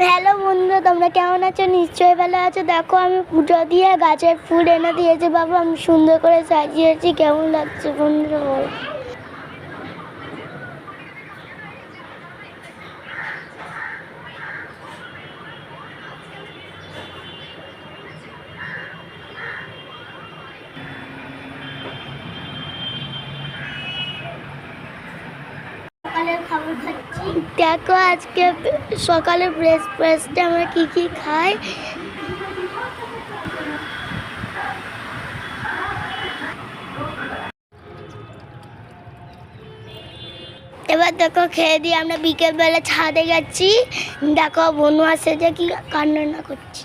Hello বন্ধু তোমরা কেমন আছো? নিশ্চয়ই ভালো আছো। দেখো, আমি পুজো দিয়ে গাছের ফুল এনে দিয়েছি। বাবা, আমি সুন্দর করে সাজিয়েছি। কেমন লাগছে বন্ধুরা দেখো আজকে সকালে ব্রেকফাস্টে আমরা কি কি খাই? এবার দেখো খেয়ে দিয়ে আমরা বিকেলবেলা ছাদে গেছি দেখো বনু আসে যে কি কান্না করছি।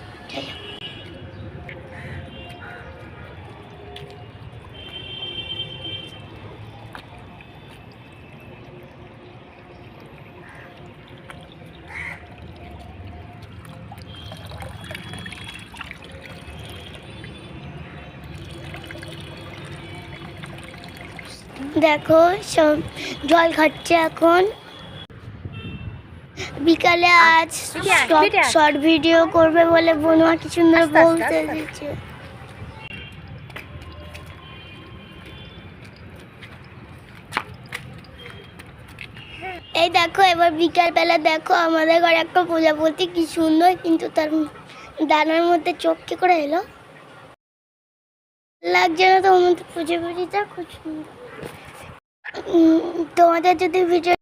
দেখো সব জল খাচ্ছে এখন। বিকালে আজ। শর্ট ভিডিও করবে বলে বনুয়া কি সুন্দর বলতে দিচ্ছে। এই দেখো এবার বিকাল বেলা দেখো আমাদের ঘরে একটা প্রজাপতি কি সুন্দর কিন্তু তার ডানার মধ্যে চোখ কি করে এলো? লাগছে না তো আমার তো প্রজাপতিটা খুব সুন্দর। তোমাদের যদি ভিডিও